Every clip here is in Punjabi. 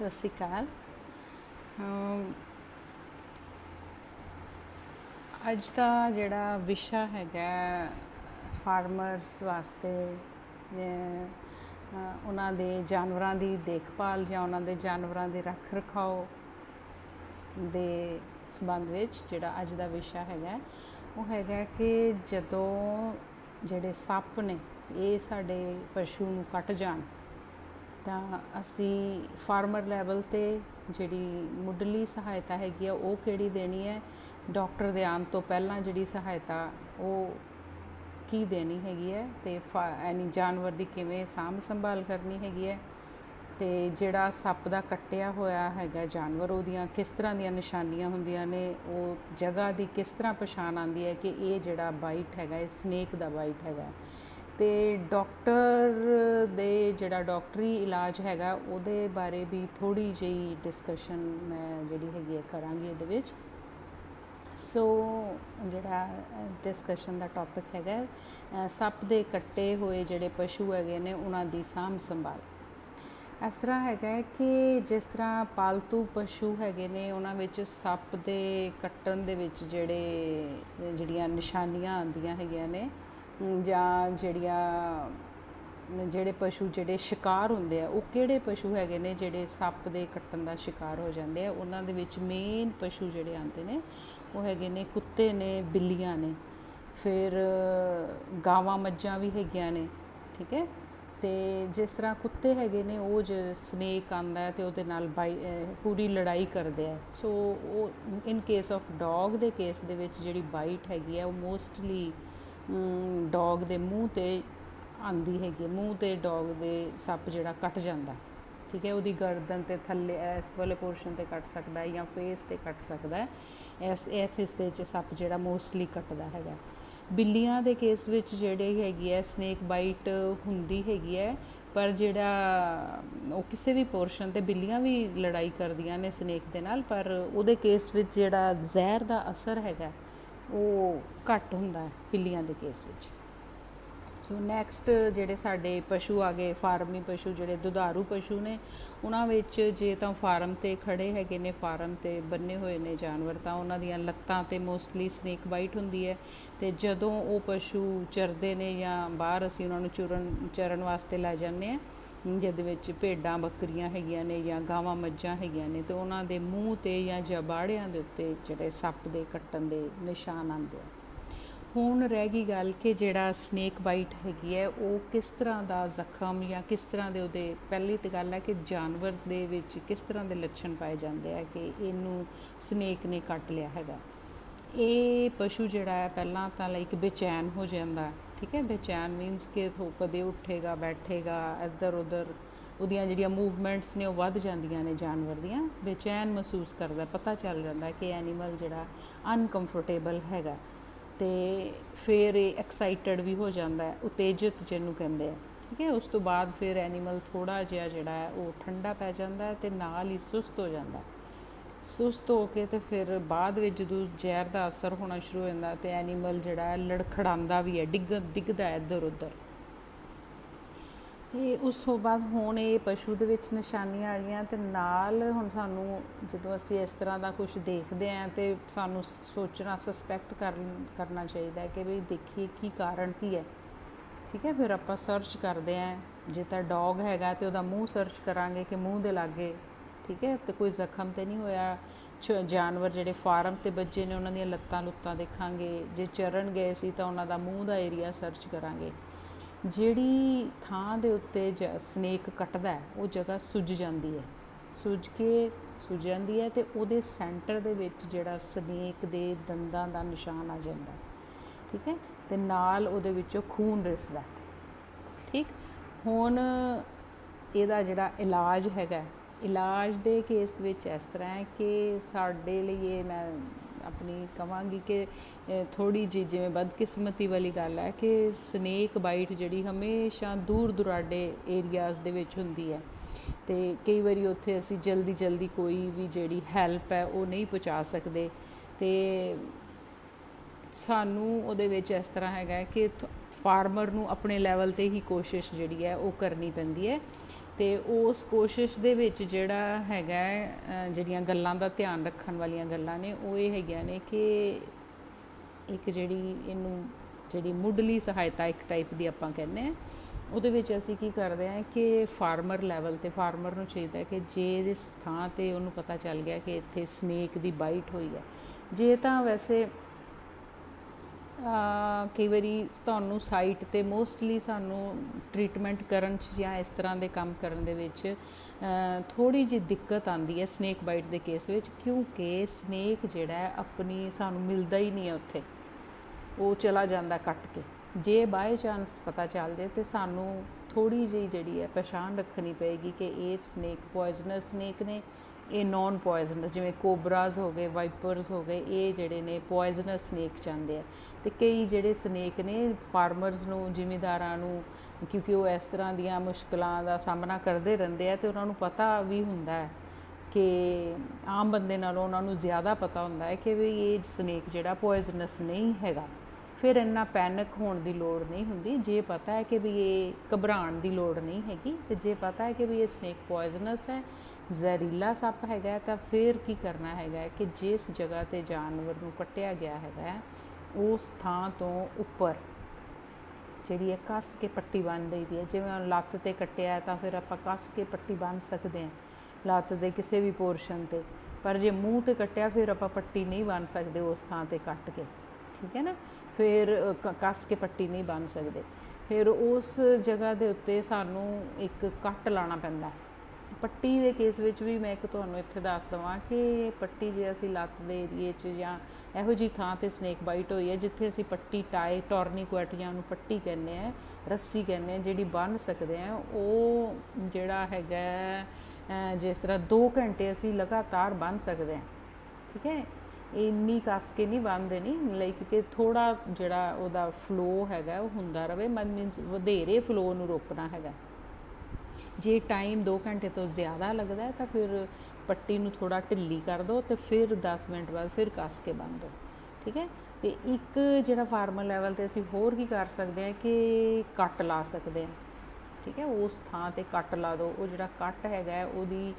ਸਤਿ ਸ਼੍ਰੀ ਅਕਾਲ ਅੱਜ ਦਾ ਜਿਹੜਾ ਵਿਸ਼ਾ ਹੈਗਾ ਫਾਰਮਰਸ ਵਾਸਤੇ ਉਹਨਾਂ ਦੇ ਜਾਨਵਰਾਂ ਦੀ ਦੇਖਭਾਲ ਜਾਂ ਉਹਨਾਂ ਦੇ ਜਾਨਵਰਾਂ ਦੇ ਰੱਖ ਰਖਾਓ ਦੇ ਸੰਬੰਧ ਵਿੱਚ ਜਿਹੜਾ ਅੱਜ ਦਾ ਵਿਸ਼ਾ ਹੈਗਾ, ਉਹ ਹੈਗਾ ਕਿ ਜਦੋਂ ਜਿਹੜੇ ਸੱਪ ਨੇ, ਇਹ ਸਾਡੇ ਪਸ਼ੂ ਨੂੰ ਕੱਟ ਜਾਣ ਤਾਂ ਅਸੀਂ ਫਾਰਮਰ ਲੈਵਲ ਤੇ ਜਿਹੜੀ ਮੁੱਢਲੀ ਸਹਾਇਤਾ ਹੈਗੀ ਆ, ਉਹ ਕਿਹੜੀ ਦੇਣੀ ਹੈ? ਡਾਕਟਰ ਦੇ ਆਉਣ ਤੋਂ ਪਹਿਲਾਂ ਜਿਹੜੀ ਸਹਾਇਤਾ, ਉਹ ਕੀ ਦੇਣੀ ਹੈਗੀ ਹੈ? ਤੇ ਫਾ- ਯਾਨੀ ਜਾਨਵਰ ਦੀ ਕਿਵੇਂ ਸਾਂਭ ਸੰਭਾਲ ਕਰਨੀ ਹੈਗੀ ਹੈ? ਤੇ ਜਿਹੜਾ ਸੱਪ ਦਾ ਕੱਟਿਆ ਹੋਇਆ ਹੈਗਾ ਜਾਨਵਰ, ਉਹਦੀਆਂ ਕਿਸ ਤਰ੍ਹਾਂ ਦੀਆਂ ਨਿਸ਼ਾਨੀਆਂ ਹੁੰਦੀਆਂ ਨੇ? ਉਹ ਜਗ੍ਹਾ ਦੀ ਕਿਸ ਤਰ੍ਹਾਂ ਪਛਾਣ ਆਉਂਦੀ ਹੈ ਕਿ ਇਹ ਜਿਹੜਾ ਬਾਈਟ ਹੈਗਾ, ਇਹ ਸਨੇਕ ਦਾ ਬਾਈਟ ਹੈਗਾ? ਤੇ ਡਾਕਟਰ ਦੇ ਜਿਹੜਾ ਡਾਕਟਰੀ ਇਲਾਜ ਹੈਗਾ, ਉਹਦੇ ਬਾਰੇ ਵੀ ਥੋੜੀ ਜਿਹੀ ਡਿਸਕਸ਼ਨ ਮੈਂ ਜਿਹੜੀ ਹੈਗੀ ਹੈ ਕਰਾਂਗੀ ਇਹਦੇ ਵਿੱਚ। ਸੋ ਜਿਹੜਾ ਡਿਸਕਸ਼ਨ ਦਾ ਟੌਪਿਕ ਹੈਗਾ ਸੱਪ ਦੇ ਕੱਟੇ ਹੋਏ ਜਿਹੜੇ ਪਸ਼ੂ ਹੈਗੇ ਨੇ, ਉਹਨਾਂ ਦੀ ਸਾਂਭ ਸੰਭਾਲ। ਇਸ ਤਰ੍ਹਾਂ ਹੈਗਾ ਕਿ ਜਿਸ ਤਰ੍ਹਾਂ ਪਾਲਤੂ ਪਸ਼ੂ ਹੈਗੇ ਨੇ, ਉਹਨਾਂ ਵਿੱਚ ਸੱਪ ਦੇ ਕੱਟਣ ਦੇ ਵਿੱਚ ਜਿਹੜੇ, ਜਿਹੜੀਆਂ ਨਿਸ਼ਾਨੀਆਂ ਆਉਂਦੀਆਂ ਹੈਗੀਆਂ ਨੇ ਜਾਂ ਜਿਹੜੀਆਂ, ਜਿਹੜੇ ਪਸ਼ੂ ਜਿਹੜੇ ਸ਼ਿਕਾਰ ਹੁੰਦੇ ਆ, ਉਹ ਕਿਹੜੇ ਪਸ਼ੂ ਹੈਗੇ ਨੇ ਜਿਹੜੇ ਸੱਪ ਦੇ ਕੱਟਣ ਦਾ ਸ਼ਿਕਾਰ ਹੋ ਜਾਂਦੇ ਆ? ਉਹਨਾਂ ਦੇ ਵਿੱਚ ਮੇਨ ਪਸ਼ੂ ਜਿਹੜੇ ਆਉਂਦੇ ਨੇ, ਉਹ ਹੈਗੇ ਨੇ ਕੁੱਤੇ ਨੇ, ਬਿੱਲੀਆਂ ਨੇ। ਫਿਰ ਗਾਵਾਂ ਮੱਝਾਂ ਵੀ ਹੈਗੀਆਂ ਨੇ, ਠੀਕ ਹੈ? ਤੇ ਜਿਸ ਤਰ੍ਹਾਂ ਕੁੱਤੇ ਹੈਗੇ ਨੇ, ਉਹ ਜ ਸਨੇਕ ਆਂਦਾ ਹੈ ਤੇ ਉਹਦੇ ਨਾਲ ਬਾਈ ਪੂਰੀ ਲੜਾਈ ਕਰਦੇ ਆ। ਸੋ ਉਹ ਇਨ ਕੇਸ ਆਫ ਡੌਗ ਦੇ ਕੇਸ ਦੇ ਵਿੱਚ ਜਿਹੜੀ ਬਾਈਟ ਹੈਗੀ ਹੈ ਉਹ ਮੋਸਟਲੀ ਡੌਗ ਦੇ ਮੂੰਹ ਤੇ ਆਂਦੀ ਹੈਗੀ ਹੈ। ਮੂੰਹ ਤੇ ਡੌਗ ਦੇ ਸੱਪ ਜਿਹੜਾ ਕੱਟ ਜਾਂਦਾ। ਠੀਕ ਹੈ, ਉਹਦੀ ਗਰਦਨ ਤੇ ਥੱਲੇ ਇਸ ਵਾਲੇ ਪੋਰਸ਼ਨ ਤੇ ਕੱਟ ਸਕਦਾ ਹੈ ਜਾਂ ਫੇਸ ਤੇ ਕੱਟ ਸਕਦਾ ਹੈ। ਇਸ ਇਸ ਹਿੱਸੇ 'ਚ ਸੱਪ ਜਿਹੜਾ ਮੋਸਟਲੀ ਕੱਟਦਾ ਹੈਗਾ। ਬਿੱਲੀਆਂ ਦੇ ਕੇਸ ਵਿੱਚ ਜਿਹੜੇ ਹੈਗੀ ਹੈ ਸਨੇਕ ਬਾਈਟ ਹੁੰਦੀ ਹੈਗੀ ਹੈ, ਪਰ ਜਿਹੜਾ ਉਹ ਕਿਸੇ ਵੀ ਪੋਰਸ਼ਨ ਤੇ ਬਿੱਲੀਆਂ ਵੀ ਲੜਾਈ ਕਰਦੀਆਂ ਨੇ ਸਨੇਕ ਦੇ ਨਾਲ, ਪਰ ਉਹਦੇ ਕੇਸ ਵਿੱਚ ਜਿਹੜਾ ਜ਼ਹਿਰ ਦਾ ਅਸਰ ਹੈਗਾ ਉਹ ਘੱਟ ਹੁੰਦਾ ਹੈ ਬਿੱਲੀਆਂ ਦੇ ਕੇਸ ਵਿੱਚ। ਸੋ ਨੈਕਸਟ ਜਿਹੜੇ ਸਾਡੇ ਪਸ਼ੂ ਆ ਗਏ, ਫਾਰਮੀ ਪਸ਼ੂ ਜਿਹੜੇ ਦੁਧਾਰੂ ਪਸ਼ੂ ਨੇ, ਉਹਨਾਂ ਵਿੱਚ ਜੇ ਤਾਂ ਫਾਰਮ ਤੇ ਖੜੇ ਹੈਗੇ ਨੇ, ਫਾਰਮ ਤੇ ਬੰਨੇ ਹੋਏ ਨੇ ਜਾਨਵਰ, ਤਾਂ ਉਹਨਾਂ ਦੀਆਂ ਲੱਤਾਂ ਤੇ ਮੋਸਟਲੀ ਸਨੇਕ ਬਾਈਟ ਹੁੰਦੀ ਹੈ। ਤੇ ਜਦੋਂ ਉਹ ਪਸ਼ੂ ਚਰਦੇ ਨੇ ਜਾਂ ਬਾਹਰ ਅਸੀਂ ਉਹਨਾਂ ਨੂੰ ਚੁਰਨ, ਚਰਨ ਵਾਸਤੇ ਲੈ ਜਾਂਦੇ ਆ ਜਿਹਦੇ ਵਿੱਚ ਭੇਡਾਂ ਬੱਕਰੀਆਂ ਹੈਗੀਆਂ ਨੇ ਜਾਂ ਗਾਵਾਂ ਮੱਝਾਂ ਹੈਗੀਆਂ ਨੇ ਤੇ ਉਹਨਾਂ ਦੇ ਮੂੰਹ ਤੇ ਜਾਂ ਜਬਾੜਿਆਂ ਦੇ ਉੱਤੇ ਜਿਹੜੇ ਸੱਪ ਦੇ ਕੱਟਣ ਦੇ ਨਿਸ਼ਾਨ ਆਉਂਦੇ ਆ। ਹੁਣ ਰਹਿ ਗਈ ਗੱਲ ਕਿ ਜਿਹੜਾ ਸਨੇਕ ਬਾਈਟ ਹੈਗੀ ਹੈ ਉਹ ਕਿਸ ਤਰ੍ਹਾਂ ਦਾ ਜ਼ਖਮ ਜਾਂ ਕਿਸ ਤਰ੍ਹਾਂ ਦੇ ਉਹਦੇ ਪਹਿਲੀ ਤੇ ਗੱਲ ਹੈ ਕਿ ਜਾਨਵਰ ਦੇ ਵਿੱਚ ਕਿਸ ਤਰ੍ਹਾਂ ਦੇ ਲੱਛਣ ਪਾਏ ਜਾਂਦੇ ਆ ਕਿ ਇਹਨੂੰ ਸਨੇਕ ਨੇ ਕੱਟ ਲਿਆ ਹੈਗਾ। ਇਹ ਪਸ਼ੂ ਜਿਹੜਾ ਹੈ ਪਹਿਲਾਂ ਤਾਂ ਲਾਈਕ ਬੇਚੈਨ ਹੋ ਜਾਂਦਾ ਹੈ, ਠੀਕ ਹੈ, ਬੇਚੈਨ ਮੀਨਸ ਕਿ ਉਹ ਕਦੇ ਉੱਠੇਗਾ, ਬੈਠੇਗਾ, ਇੱਧਰ ਉੱਧਰ, ਉਹਦੀਆਂ ਜਿਹੜੀਆਂ ਮੂਵਮੈਂਟਸ ਨੇ ਉਹ ਵੱਧ ਜਾਂਦੀਆਂ ਨੇ ਜਾਨਵਰ ਦੀਆਂ, ਬੇਚੈਨ ਮਹਿਸੂਸ ਕਰਦਾ, ਪਤਾ ਚੱਲ ਜਾਂਦਾ ਕਿ ਐਨੀਮਲ ਜਿਹੜਾ ਅਨਕੰਫਰਟੇਬਲ ਹੈਗਾ ਤੇ ਫਿਰ ਇਹ ਐਕਸਾਈਟਡ ਵੀ ਹੋ ਜਾਂਦਾ ਹੈ ਉਤੇਜਿਤ ਜਿਹਨੂੰ ਕਹਿੰਦੇ ਆ, ਠੀਕ ਹੈ, ਉਸ ਤੋਂ ਬਾਅਦ ਫਿਰ ਐਨੀਮਲ ਥੋੜਾ ਜਿਹਾ ਜਿਹੜਾ ਹੈ, ਉਹ ਠੰਡਾ ਪੈ ਜਾਂਦਾ ਹੈ ਤੇ ਨਾਲ ਹੀ ਸੁਸਤ ਹੋ ਜਾਂਦਾ ਹੈ। ਸੁਸਤ ਹੋ ਕੇ ਤੇ ਫਿਰ ਬਾਅਦ ਵਿੱਚ ਜਦੋਂ ਜ਼ਹਿਰ ਦਾ ਅਸਰ ਹੋਣਾ ਸ਼ੁਰੂ ਹੋ ਜਾਂਦਾ ਤੇ ਐਨੀਮਲ ਜਿਹੜਾ ਹੈ ਲੜਖੜਾਉਂਦਾ ਵੀ ਹੈ, ਡਿੱਗ, ਡਿੱਗਦਾ ਹੈ ਇੱਧਰ ਉੱਧਰ। ਤੇ ਉਸ ਤੋਂ ਬਾਅਦ ਹੁਣ ਇਹ ਪਸ਼ੂ ਦੇ ਵਿੱਚ ਨਿਸ਼ਾਨੀਆਂ ਆ ਗਈਆਂ ਤੇ ਨਾਲ ਹੁਣ ਸਾਨੂੰ ਜਦੋਂ ਅਸੀਂ ਇਸ ਤਰ੍ਹਾਂ ਦਾ ਕੁਝ ਦੇਖਦੇ ਆਂ ਤੇ ਸਾਨੂੰ ਸੋਚਣਾ ਸਸਪੈਕਟ ਕਰ ਕਰਨਾ ਚਾਹੀਦਾ ਹੈ ਕਿ ਵੀ ਦੇਖੀਏ ਕੀ ਕਾਰਨ ਕੀ ਹੈ। ਠੀਕ ਹੈ, ਫਿਰ ਆਪਾਂ ਸਰਚ ਕਰਦੇ ਆਂ ਜੇ ਤਾਂ ਡੌਗ ਹੈਗਾ ਤੇ ਉਹਦਾ ਮੂੰਹ ਸਰਚ ਕਰਾਂਗੇ ਕਿ ਮੂੰਹ ਦੇ ਲਾਗੇ ਠੀਕ ਹੈ? ਤੇ ਕੋਈ ਜ਼ਖਮ ਤੇ ਨਹੀਂ ਹੋਇਆ। ਚ- ਜਾਨਵਰ ਜਿਹੜੇ ਫਾਰਮ ਤੇ ਬੱਜੇ ਨੇ, ਉਹਨਾਂ ਦੀਆਂ ਲੱਤਾਂ ਲੁੱਤਾਂ ਦੇਖਾਂਗੇ। ਜੇ ਚਰਨ ਗਏ ਸੀ ਤਾਂ ਉਹਨਾਂ ਦਾ ਮੂੰਹ ਦਾ ਏਰੀਆ ਸਰਚ ਕਰਾਂਗੇ। ਜਿਹੜੀ ਥਾਂ ਦੇ ਉੱਤੇ ਸਨੇਕ ਕੱਟਦਾ ਉਹ ਜਗ੍ਹਾ ਸੁੱਜ ਜਾਂਦੀ ਹੈ। ਸੁੱਜ ਕੇ ਸੁੱਜ ਜਾਂਦੀ ਹੈ ਤੇ ਉਹਦੇ ਸੈਂਟਰ ਦੇ ਵਿੱਚ ਜਿਹੜਾ ਸਨੇਕ ਦੇ ਦੰਦਾਂ ਦਾ ਨਿਸ਼ਾਨ ਆ ਜਾਂਦਾ। ਠੀਕ ਹੈ? ਤੇ ਨਾਲ ਉਹਦੇ ਵਿੱਚੋਂ ਖੂਨ ਰਿਸਦਾ। ਠੀਕ? ਹੁਣ ਇਹਦਾ ਜਿਹੜਾ ਇਲਾਜ ਹੈਗਾ ਇਲਾਜ ਦੇ ਕੇਸ ਵਿੱਚ ਇਸ ਤਰ੍ਹਾਂ ਹੈ ਕਿ ਸਾਡੇ ਲਈ ਇਹ ਮੈਂ ਆਪਣੀ ਕਵਾਂਗੀ ਕਿ ਥੋੜੀ ਜਿਹੀ ਜਿਵੇਂ ਬਦਕਿਸਮਤੀ ਵਾਲੀ ਗੱਲ ਹੈ ਕਿ ਸਨੇਕ ਬਾਈਟ ਜਿਹੜੀ ਹਮੇਸ਼ਾ ਦੂਰ ਦੁਰਾਡੇ ਏਰੀਆਜ਼ ਦੇ ਵਿੱਚ ਹੁੰਦੀ ਹੈ। ਤੇ ਕਈ ਵਾਰੀ ਉੱਥੇ ਅਸੀਂ ਜਲਦੀ ਜਲਦੀ ਕੋਈ ਵੀ ਜਿਹੜੀ ਹੈਲਪ ਹੈ ਉਹ ਨਹੀਂ ਪਹੁੰਚਾ ਸਕਦੇ। ਤੇ ਸਾਨੂੰ ਉਹਦੇ ਵਿੱਚ ਇਸ ਤਰ੍ਹਾਂ ਹੈਗਾ ਹੈ ਕਿ ਫਾਰਮਰ ਨੂੰ ਆਪਣੇ ਲੈਵਲ ਤੇ ਹੀ ਕੋਸ਼ਿਸ਼ ਜਿਹੜੀ ਹੈ ਉਹ ਕਰਨੀ ਪੈਂਦੀ ਹੈ। ਤੇ ਉਸ ਕੋਸ਼ਿਸ਼ ਦੇ ਵਿੱਚ ਜਿਹੜਾ ਹੈਗਾ ਜਿਹੜੀਆਂ ਗੱਲਾਂ ਦਾ ਧਿਆਨ ਰੱਖਣ ਵਾਲੀਆਂ ਗੱਲਾਂ ਨੇ, ਉਹ ਇਹ ਹੈਗੀਆਂ ਨੇ ਕਿ ਇੱਕ ਜਿਹੜੀ ਇਹਨੂੰ ਜਿਹੜੀ ਮੁੱਢਲੀ ਸਹਾਇਤਾ ਇੱਕ ਟਾਈਪ ਦੀ ਆਪਾਂ ਕਹਿੰਦੇ ਆ ਉਹਦੇ ਵਿੱਚ ਅਸੀਂ ਕੀ ਕਰਦੇ ਆ ਕਿ ਫਾਰਮਰ ਲੈਵਲ ਤੇ ਫਾਰਮਰ ਨੂੰ ਚਾਹੀਦਾ ਕਿ ਜੇ ਇਸ ਥਾਂ ਤੇ ਉਹਨੂੰ ਪਤਾ ਚੱਲ ਗਿਆ ਕਿ ਇੱਥੇ ਸਨੇਕ ਦੀ ਬਾਈਟ ਹੋਈ ਹੈ, ਜੇ ਤਾਂ ਵੈਸੇ ਕਈ ਵਾਰੀ ਤੁਹਾਨੂੰ ਸਾਈਟ ਤੇ ਮੋਸਟਲੀ ਸਾਨੂੰ ਟ੍ਰੀਟਮੈਂਟ ਕਰਨ ਚ ਜਾਂ ਇਸ ਤਰ੍ਹਾਂ ਦੇ ਕੰਮ ਕਰਨ ਦੇ ਵਿੱਚ ਥੋੜੀ ਜਿਹੀ ਦਿੱਕਤ ਆਂਦੀ ਹੈ ਸਨੇਕ ਬਾਈਟ ਦੇ ਕੇਸ ਵਿੱਚ, ਕਿਉਂਕਿ ਸਨੇਕ ਜਿਹੜਾ ਆਪਣੀ ਸਾਨੂੰ ਮਿਲਦਾ ਹੀ ਨਹੀਂ ਹੈ ਉੱਥੇ। ਉਹ ਚਲਾ ਜਾਂਦਾ ਕੱਟ ਕੇ। ਜੇ ਬਾਈ ਚਾਂਸ ਪਤਾ ਚੱਲ ਜੇ ਤੇ ਸਾਨੂੰ ਥੋੜੀ ਜਿਹੀ ਜਿਹੜੀ ਹੈ ਪਛਾਣ ਰੱਖਣੀ ਪਏਗੀ ਕਿ ਇਹ ਸਨੇਕ ਪੋਇਜ਼ਨਸ ਸਨੇਕ ਨੇ, ਇਹ ਨਾਨ ਪੋਇਜ਼ਨਸ ਜਿਵੇਂ ਕੋਬਰਾਜ਼ ਹੋ ਗਏ ਵਾਈਪਰਸ ਹੋ ਗਏ, ਇਹ ਜਿਹੜੇ ਨੇ ਪੋਇਜ਼ਨਸ ਸਨੇਕ ਚਾਹੁੰਦੇ ਆ। ਤੇ ਕਈ ਜਿਹੜੇ ਸਨੇਕ ਨੇ ਫਾਰਮਰਸ ਨੂੰ ਜ਼ਿਮੀਦਾਰਾਂ ਨੂੰ ਕਿਉਂਕਿ ਉਹ ਇਸ ਤਰ੍ਹਾਂ ਦੀਆਂ ਮੁਸ਼ਕਲਾਂ ਦਾ ਸਾਹਮਣਾ ਕਰਦੇ ਰਹਿੰਦੇ ਆ ਤੇ ਉਹਨਾਂ ਨੂੰ ਪਤਾ ਵੀ ਹੁੰਦਾ ਹੈ ਕਿ ਆਮ ਬੰਦੇ ਨਾਲੋਂ ਉਹਨਾਂ ਨੂੰ ਜ਼ਿਆਦਾ ਪਤਾ ਹੁੰਦਾ ਹੈ ਕਿ ਵੀ ਇਹ ਸਨੇਕ ਜਿਹੜਾ ਪੋਇਜ਼ਨਸ ਨਹੀਂ ਹੈਗਾ। ਫਿਰ ਇੰਨਾ ਪੈਨਿਕ ਹੋਣ ਦੀ ਲੋੜ ਨਹੀਂ ਹੁੰਦੀ। ਜੇ ਪਤਾ ਹੈ ਕਿ ਵੀ ਇਹ ਘਬਰਾਉਣ ਦੀ ਲੋੜ ਨਹੀਂ ਹੈਗੀ ਤੇ ਜੇ ਪਤਾ ਹੈ ਕਿ ਵੀ ਇਹ ਸਨੇਕ ਪੋਇਜ਼ਨਸ ਹੈ ਜ਼ਹਿਰੀਲਾ ਸੱਪ ਹੈਗਾ ਤਾਂ ਫਿਰ ਕੀ ਕਰਨਾ ਹੈਗਾ ਕਿ ਜਿਸ ਜਗ੍ਹਾ ਤੇ ਜਾਨਵਰ ਨੂੰ ਕੱਟਿਆ ਗਿਆ ਹੈਗਾ ਹੈ, ਉਸ ਥਾਂ ਤੋਂ ਉੱਪਰ, ਜਿਹੜੀ ਹੈ ਕੱਸ ਕੇ ਪੱਟੀ ਬੰਨ ਦਈਦੀ ਹੈ। ਜਿਵੇਂ ਲੱਤ ਤੇ ਕੱਟਿਆ ਤਾਂ ਫਿਰ ਆਪਾਂ ਕੱਸ ਕੇ ਪੱਟੀ ਬੰਨ ਸਕਦੇ ਹਾਂ, ਲੱਤ ਦੇ ਕਿਸੇ ਵੀ ਪੋਰਸ਼ਨ ਤੇ। ਪਰ ਜੇ ਮੂੰਹ ਤੇ ਕੱਟਿਆ ਫਿਰ ਆਪਾਂ ਪੱਟੀ ਨਹੀਂ ਬੰਨ ਸਕਦੇ ਉਸ ਥਾਂ ਤੇ ਕੱਟ ਕੇ, ਠੀਕ ਹੈ ਨਾ? ਫਿਰ ਕ- ਕੱਸ ਕੇ ਪੱਟੀ ਨਹੀਂ ਬੰਨ ਸਕਦੇ। ਫਿਰ ਉਸ ਜਗ੍ਹਾ ਦੇ ਉੱਤੇ ਸਾਨੂੰ ਇੱਕ ਕੱਟ ਲਾਣਾ ਪੈਂਦਾ ਪੱਟੀ ਦੇ ਕੇਸ ਵਿੱਚ ਵੀ ਮੈਂ ਇੱਕ ਤੁਹਾਨੂੰ ਇੱਥੇ ਦੱਸ ਦਵਾਂ ਕਿ ਪੱਟੀ ਜੇ ਅਸੀਂ ਲੱਤ ਦੇ ਏਰੀਏ 'ਚ ਜਾਂ ਇਹੋ ਜੀ ਥਾਂ ਤੇ ਸਨੇਕ ਬਾਈਟ ਹੋਈ ਹੈ, ਜਿੱਥੇ ਅਸੀਂ ਪੱਟੀ ਟਾਈ ਟੋਰਨੀਕੋਟ ਜਾਂ ਉਹਨੂੰ ਪੱਟੀ ਕਹਿੰਦੇ ਆ ਰੱਸੀ ਕਹਿੰਦੇ ਆ ਜਿਹੜੀ ਬੰਨ ਸਕਦੇ ਆ ਉਹ ਜਿਹੜਾ ਹੈਗਾ ਜਿਸ ਤਰ੍ਹਾਂ 2 ਘੰਟੇ ਅਸੀਂ ਲਗਾਤਾਰ ਬੰਨ ਸਕਦੇ ਆ ਠੀਕ ਹੈ? ਇੰਨੀ ਕੱਸ ਕੇ ਨਹੀਂ ਬੰਨਦੇ ਨਹੀਂ ਲਾਈਕ ਕਿ ਥੋੜਾ ਜਿਹੜਾ ਉਹਦਾ ਫਲੋ ਹੈਗਾ, ਉਹ ਹੁੰਦਾ ਰਵੇ ਮੀਨਸ ਵਧੇਰੇ ਫਲੋ ਨੂੰ ਰੋਕਣਾ ਹੈਗਾ। ਜੇ ਟਾਈਮ 2 ਘੰਟੇ ਤੋਂ ਜ਼ਿਆਦਾ ਲੱਗਦਾ ਹੈ ਤਾਂ ਫਿਰ ਪੱਟੀ ਨੂੰ ਥੋੜਾ ਢਿੱਲੀ ਕਰ ਦਿਓ ਤੇ ਫਿਰ 10 ਮਿੰਟ ਬਾਅਦ ਫਿਰ ਕੱਸ ਕੇ ਬੰਨ ਦਿਓ, ਠੀਕ ਹੈ? ਤੇ ਇੱਕ ਜਿਹੜਾ ਫਾਰਮਲ ਲੈਵਲ ਤੇ ਅਸੀਂ ਹੋਰ ਕੀ ਕਰ ਸਕਦੇ ਹਾਂ ਕਿ ਕੱਟ ਲਾ ਸਕਦੇ ਹਾਂ, ਠੀਕ ਹੈ? ਉਸ ਥਾਂ ਤੇ ਕੱਟ ਲਾ ਦਿਓ, ਉਹ ਜਿਹੜਾ ਕੱਟ ਹੈਗਾ ਉਹਦੀ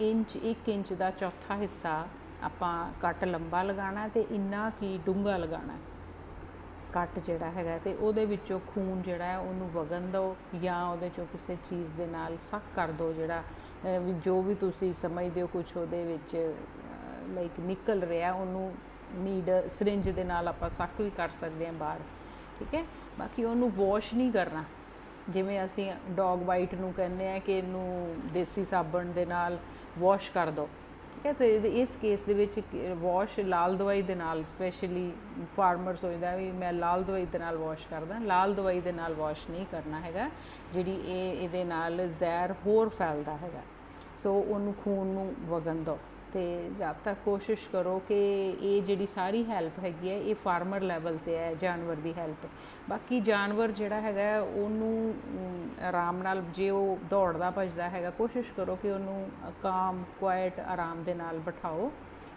ਇੰਚ 1 ਇੰਚ ਦਾ ਚੌਥਾ ਹਿੱਸਾ ਆਪਾਂ ਕੱਟ ਲੰਬਾ ਲਗਾਉਣਾ ਹੈ ਤੇ ਇੰਨਾ ਕੀ ਡੂੰਘਾ ਲਗਾਉਣਾ ਕੱਟ ਜਿਹੜਾ ਹੈਗਾ ਤੇ ਉਹਦੇ ਵਿੱਚੋਂ ਖੂਨ ਜਿਹੜਾ ਹੈ ਉਹਨੂੰ ਵਗਣ ਦਿਓ ਜਾਂ ਉਹਦੇ ਚੋਂ ਕਿਸੇ ਚੀਜ਼ ਦੇ ਨਾਲ ਸੱਕ ਕਰ ਦਿਓ ਜਿਹੜਾ ਵੀ ਜੋ ਵੀ ਤੁਸੀਂ ਸਮਝਦੇ ਹੋ ਕੁਝ ਉਹਦੇ ਵਿੱਚ ਲਾਈਕ ਨਿਕਲ ਰਿਹਾ, ਉਹਨੂੰ ਨੀਡ ਸਿਰਿੰਜ ਦੇ ਨਾਲ ਆਪਾਂ ਸੱਕ ਵੀ ਕਰ ਸਕਦੇ ਹਾਂ ਬਾਹਰ, ਠੀਕ ਹੈ? ਬਾਕੀ ਉਹਨੂੰ ਵਾਸ਼ ਨਹੀਂ ਕਰਨਾ। ਜਿਵੇਂ ਅਸੀਂ ਡੌਗ ਬਾਈਟ ਨੂੰ ਕਹਿੰਦੇ ਆ ਕਿ ਇਹਨੂੰ ਦੇਸੀ ਸਾਬਣ ਦੇ ਨਾਲ ਵਾਸ਼ ਕਰ ਦਿਓ। ਠੀਕ ਹੈ, ਤੇ ਇਸ ਕੇਸ ਦੇ ਵਿੱਚ ਵਾਸ਼ ਲਾਲ ਦਵਾਈ ਦੇ ਨਾਲ ਸਪੈਸ਼ਲੀ ਫਾਰਮਰ ਸੋਚਦਾ ਵੀ ਮੈਂ ਲਾਲ ਦਵਾਈ ਦੇ ਨਾਲ ਵਾਸ਼ ਕਰਦਾ, ਲਾਲ ਦਵਾਈ ਦੇ ਨਾਲ ਵਾਸ਼ ਨਹੀਂ ਕਰਨਾ ਹੈਗਾ, ਜਿਹੜੀ ਇਹ, ਇਹਦੇ ਨਾਲ ਜ਼ਹਿਰ ਹੋਰ ਫੈਲਦਾ ਹੈਗਾ। ਸੋ ਉਹਨੂੰ ਖੂਨ ਨੂੰ ਵਗਣ ਦਿਓ। ਤੇ ਜਦ ਤੱਕ ਕੋਸ਼ਿਸ਼ ਕਰੋ ਕਿ ਇਹ ਜਿਹੜੀ ਸਾਰੀ ਹੈਲਪ ਹੈਗੀ ਹੈ, ਇਹ ਫਾਰਮਰ ਲੈਵਲ ਤੇ ਹੈ, ਜਾਨਵਰ ਦੀ ਹੈਲਪ। ਬਾਕੀ ਜਾਨਵਰ ਜਿਹੜਾ ਹੈਗਾ ਉਹਨੂੰ ਆਰਾਮ ਨਾਲ ਜੇ ਉਹ ਦੌੜਦਾ ਭੱਜਦਾ ਹੈਗਾ, ਕੋਸ਼ਿਸ਼ ਕਰੋ ਕਿ ਉਹਨੂੰ ਕਾਮ ਕੁਆਇਟ ਆਰਾਮ ਦੇ ਨਾਲ ਬਿਠਾਓ।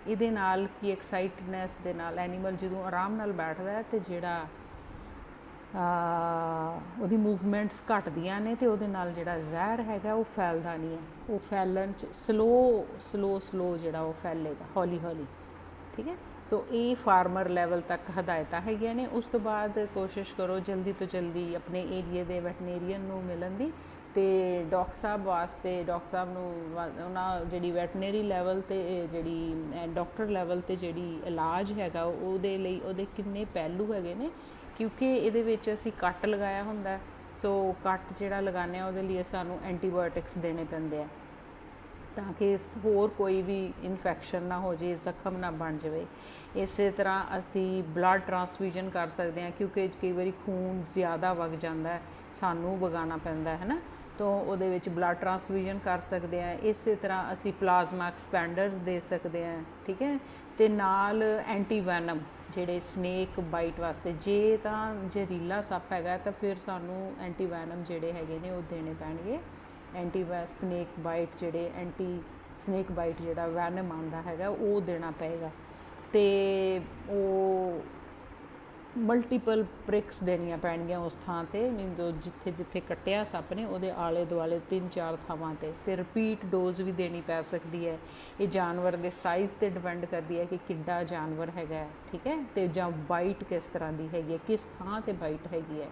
ਇਹਦੇ ਨਾਲ ਕੀ ਐਕਸਾਈਟਡਨੈਸ ਦੇ ਨਾਲ ਐਨੀਮਲ ਜਦੋਂ ਆਰਾਮ ਨਾਲ ਬੈਠਦਾ ਹੈ ਤੇ ਜਿਹੜਾ ਉਹਦੀ ਮੂਵਮੈਂਟਸ ਘਟਦੀਆਂ ਨੇ ਤੇ ਉਹਦੇ ਨਾਲ ਜਿਹੜਾ ਜ਼ਹਿਰ ਹੈਗਾ ਉਹ ਫੈਲਦਾ ਨਹੀਂ ਹੈ। ਉਹ ਫੈਲਣ ਚ ਸਲੋ ਸਲੋ ਸਲੋ ਜਿਹੜਾ ਉਹ ਫੈਲੇਗਾ, ਹੌਲੀ ਹੌਲੀ। ਠੀਕ ਹੈ? ਸੋ ਇਹ ਫਾਰਮਰ ਲੈਵਲ ਤੱਕ ਹਦਾਇਤਾਂ ਹੈਗੀਆਂ ਨੇ। ਉਸ ਤੋਂ ਬਾਅਦ ਕੋਸ਼ਿਸ਼ ਕਰੋ ਜਲਦੀ ਤੋਂ ਜਲਦੀ ਆਪਣੇ ਏਰੀਏ ਦੇ ਵੈਟਨੇਰੀਅਨ ਨੂੰ ਮਿਲਣ ਦੀ ਤੇ ਡਾਕਟਰ ਸਾਹਿਬ ਵਾਸਤੇ, ਡਾਕਟਰ ਸਾਹਿਬ ਨੂੰ ਉਹਨਾਂ ਜਿਹੜੀ ਵੈਟਨਰੀ ਲੈਵਲ ਤੇ, ਜਿਹੜੀ ਡਾਕਟਰ ਲੈਵਲ ਤੇ ਜਿਹੜੀ ਇਲਾਜ ਹੈਗਾ, ਉਹਦੇ ਲਈ ਉਹਦੇ ਕਿੰਨੇ ਪਹਿਲੂ ਹੈਗੇ ਨੇ। ਕਿਉਂਕਿ ਇਹਦੇ ਵਿੱਚ ਅਸੀਂ ਕੱਟ ਲਗਾਇਆ ਹੁੰਦਾ ਸੋ ਕੱਟ ਜਿਹੜਾ ਲਗਾਉਂਦੇ ਆ ਉਹਦੇ ਲਈ ਸਾਨੂੰ ਐਂਟੀਬਾਇਓਟਿਕਸ ਦੇਣੇ ਪੈਂਦੇ ਆ, ਤਾਂ ਕਿ ਇਸ ਹੋਰ ਕੋਈ ਵੀ ਇਨਫੈਕਸ਼ਨ ਨਾ ਹੋ ਜੇ ਜ਼ਖਮ ਨਾ ਬਣ ਜਾਵੇ। ਇਸੇ ਤਰ੍ਹਾਂ ਅਸੀਂ ਬਲੱਡ ਟ੍ਰਾਂਸਫਿਊਜ਼ਨ ਕਰ ਸਕਦੇ ਹਾਂ, ਕਿਉਂਕਿ ਕਈ ਵਾਰੀ ਖੂਨ ਜ਼ਿਆਦਾ ਵਗ ਜਾਂਦਾ ਸਾਨੂੰ ਵਗਾਉਣਾ ਪੈਂਦਾ ਹੈ ਨਾ, ਤੋਂ ਉਹਦੇ ਵਿੱਚ ਬਲੱਡ ਟ੍ਰਾਂਸਫਿਊਜ਼ਨ ਕਰ ਸਕਦੇ ਹਾਂ। ਇਸੇ ਤਰ੍ਹਾਂ ਅਸੀਂ ਪਲਾਜ਼ਮਾ ਐਕਸਪੈਂਡਰਸ ਦੇ ਸਕਦੇ ਹਾਂ, ਠੀਕ ਹੈ? ਤੇ ਨਾਲ ਐਂਟੀਵੈਨਮ, ਜਿਹੜੇ ਸਨੇਕ ਬਾਈਟ ਵਾਸਤੇ। ਜੇ ਤਾਂ ਜ਼ਹਿਰੀਲਾ ਸੱਪ ਹੈਗਾ, ਤਾਂ ਫਿਰ ਸਾਨੂੰ ਐਂਟੀ ਵੈਨਮ ਜਿਹੜੇ ਹੈਗੇ ਨੇ, ਉਹ ਦੇਣੇ ਪੈਣਗੇ। ਐਂਟੀ ਸਨੇਕ ਬਾਈਟ ਜਿਹੜੇ, ਐਂਟੀ ਸਨੇਕ ਬਾਈਟ ਜਿਹੜਾ ਵੈਨਮ ਆਉਂਦਾ ਹੈਗਾ, ਉਹ ਦੇਣਾ ਪਏਗਾ। ਤੇ ਉਹ ਮਲਟੀਪਲ ਪ੍ਰਿਕਸ ਦੇਣੀਆਂ ਪੈਣਗੀਆਂ ਉਸ ਥਾਂ ਤੇ ਮੀਨ ਜੋ ਜਿੱਥੇ ਜਿੱਥੇ ਕੱਟਿਆ ਸੱਪ ਨੇ, ਉਹਦੇ ਆਲੇ ਦੁਆਲੇ ਤਿੰਨ ਚਾਰ ਥਾਵਾਂ ਤੇ। ਤੇ ਰਿਪੀਟ ਡੋਜ਼ ਵੀ ਦੇਣੀ ਪੈ ਸਕਦੀ ਹੈ। ਇਹ ਜਾਨਵਰ ਦੇ ਸਾਈਜ਼ ਤੇ ਡਿਪੈਂਡ ਕਰਦੀ ਹੈ ਕਿ ਕਿੱਡਾ ਜਾਨਵਰ ਹੈਗਾ ਠੀਕ ਹੈ? ਤੇ ਜਾਂ ਬਾਈਟ ਕਿਸ ਤਰ੍ਹਾਂ ਦੀ ਹੈਗੀ ਹੈ, ਕਿਸ ਥਾਂ ਤੇ ਬਾਈਟ ਹੈਗੀ ਹੈ।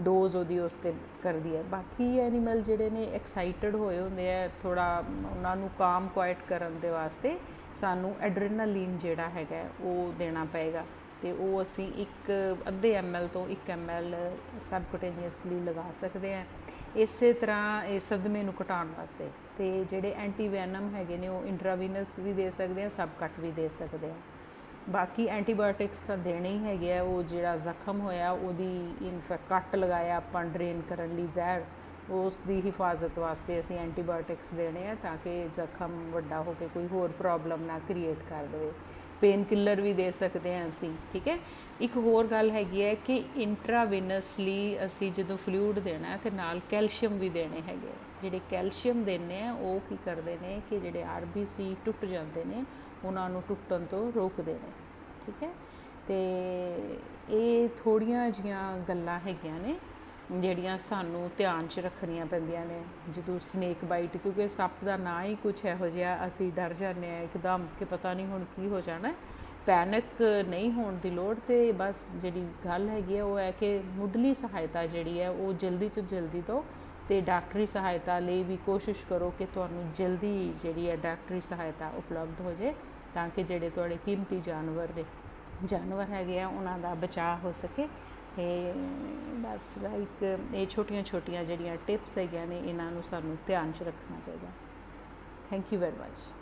ਡੋਜ਼ ਉਹਦੀ ਉਸ ਤੇ ਕਰਦੀ ਹੈ। ਬਾਕੀ ਐਨੀਮਲ ਜਿਹੜੇ ਨੇ ਐਕਸਾਈਟਡ ਹੋਏ ਹੁੰਦੇ ਆ ਥੋੜਾ ਉਹਨਾਂ ਨੂੰ ਕਾਮ ਕੁਆਇਟ ਕਰਨ ਦੇ ਵਾਸਤੇ ਸਾਨੂੰ ਐਡਰੀਨਾਲੀਨ ਜਿਹੜਾ ਹੈਗਾ ਉਹ ਦੇਣਾ ਪਏਗਾ। ਤੇ ਉਹ ਅਸੀਂ ਇੱਕ ਅੱਧੇ ml ਤੋਂ 1 ml ਸਬਕੁਟੇਨੀਅਸਲੀ ਲਗਾ ਸਕਦੇ ਹਾਂ। ਇਸੇ ਤਰ੍ਹਾਂ ਇਹ ਸਦਮੇ ਨੂੰ ਘਟਾਉਣ ਵਾਸਤੇ ਤੇ ਜਿਹੜੇ ਐਂਟੀ ਵੈਨਮ ਹੈਗੇ ਨੇ, ਉਹ ਇੰਟਰਾਵੀਨਸ ਵੀ ਦੇ ਸਕਦੇ ਆ ਸਬ ਕੱਟ ਵੀ ਦੇ ਸਕਦੇ ਆ ਬਾਕੀ ਐਂਟੀਬਾਇਓਟਿਕਸ ਤਾਂ ਦੇਣੇ ਹੀ ਹੈਗੇ ਆ, ਉਹ ਜਿਹੜਾ ਜ਼ਖਮ ਹੋਇਆ, ਉਹਦੀ ਇਨਫੈਕਟ ਕੱਟ ਲਗਾਇਆ ਆਪਾਂ ਡਰੇਨ ਕਰਨ ਲਈ ਜ਼ਹਿਰ, ਉਸ ਦੀ ਹਿਫਾਜ਼ਤ ਵਾਸਤੇ ਅਸੀਂ ਐਂਟੀਬਾਇਓਟਿਕਸ ਦੇਣੇ ਆ ਤਾਂ ਕਿ ਜ਼ਖਮ ਵੱਡਾ ਹੋ ਕੇ ਕੋਈ ਹੋਰ ਪ੍ਰੋਬਲਮ ਨਾ ਕ੍ਰੀਏਟ ਕਰ ਦੇਵੇ। ਪੇਨ ਕਿਲਰ ਵੀ ਦੇ ਸਕਦੇ ਹਾਂ ਅਸੀਂ, ਠੀਕ ਹੈ? ਇੱਕ ਹੋਰ ਗੱਲ ਹੈਗੀ ਹੈ ਕਿ ਇੰਟਰਾਵੀਨਸਲੀ ਅਸੀਂ ਜਦੋਂ ਫਲੂਇਡ ਦੇਣਾ ਹੈ ਤੇ ਨਾਲ ਕੈਲਸ਼ੀਅਮ ਵੀ ਦੇਣੇ ਹੈਗੇ ਜਿਹੜੇ ਕੈਲਸ਼ੀਅਮ ਦਿੰਦੇ ਆ, ਉਹ ਕੀ ਕਰਦੇ ਨੇ ਕਿ ਜਿਹੜੇ ਆਰਬੀਸੀ ਟੁੱਟ ਜਾਂਦੇ ਨੇ, ਉਹਨਾਂ ਨੂੰ ਟੁੱਟਣ ਤੋਂ ਰੋਕਦੇ ਨੇ, ਠੀਕ ਹੈ? ਤੇ ਇਹ ਥੋੜੀਆਂ ਜੀਆਂ ਗੱਲਾਂ ਹੈਗੀਆਂ ਨੇ। ਜਿਹੜੀਆਂ ਸਾਨੂੰ ਧਿਆਨ 'ਚ ਰੱਖਣੀਆਂ ਪੈਂਦੀਆਂ ਨੇ, ਜਦੋਂ ਸਨੇਕ ਬਾਈਟ ਕਿਉਂਕਿ ਸੱਪ ਦਾ ਨਾਂ ਹੀ ਕੁਝ ਇਹੋ ਜਿਹਾ, ਅਸੀਂ ਡਰ ਜਾਂਦੇ ਆ ਇੱਕਦਮ ਕਿ ਪਤਾ ਨਹੀਂ ਹੁਣ ਕੀ ਹੋ ਜਾਣਾ। ਪੈਨਿਕ ਨਹੀਂ ਹੋਣ ਦੀ ਲੋੜ ਤੇ ਬਸ ਜਿਹੜੀ ਗੱਲ ਹੈਗੀ ਹੈ ਉਹ ਹੈ ਕਿ ਮੁੱਢਲੀ ਸਹਾਇਤਾ ਜਿਹੜੀ ਹੈ, ਉਹ ਜਲਦੀ ਤੋਂ ਜਲਦੀ ਤੋਂ ਤੇ ਡਾਕਟਰੀ ਸਹਾਇਤਾ ਲਈ ਵੀ ਕੋਸ਼ਿਸ਼ ਕਰੋ ਕਿ ਤੁਹਾਨੂੰ ਜਲਦੀ ਜਿਹੜੀ ਹੈ ਡਾਕਟਰੀ ਸਹਾਇਤਾ ਉਪਲਬਧ ਹੋ ਜੇ ਤਾਂ ਕਿ ਜਿਹੜੇ ਤੁਹਾਡੇ ਕੀਮਤੀ ਜਾਨਵਰ ਦੇ ਜਾਨਵਰ ਹੈਗੇ ਆ, ਉਹਨਾਂ ਦਾ ਬਚਾਅ ਹੋ ਸਕੇ। ਤੇ ਬਸ ਲਾਈਕ ਇਹ ਛੋਟੀਆਂ ਛੋਟੀਆਂ ਜਿਹੜੀਆਂ ਟਿਪਸ ਹੈਗੀਆਂ ਨੇ, ਇਹਨਾਂ ਨੂੰ ਸਾਨੂੰ ਧਿਆਨ 'ਚ ਰੱਖਣਾ ਪਏਗਾ। Thank you very much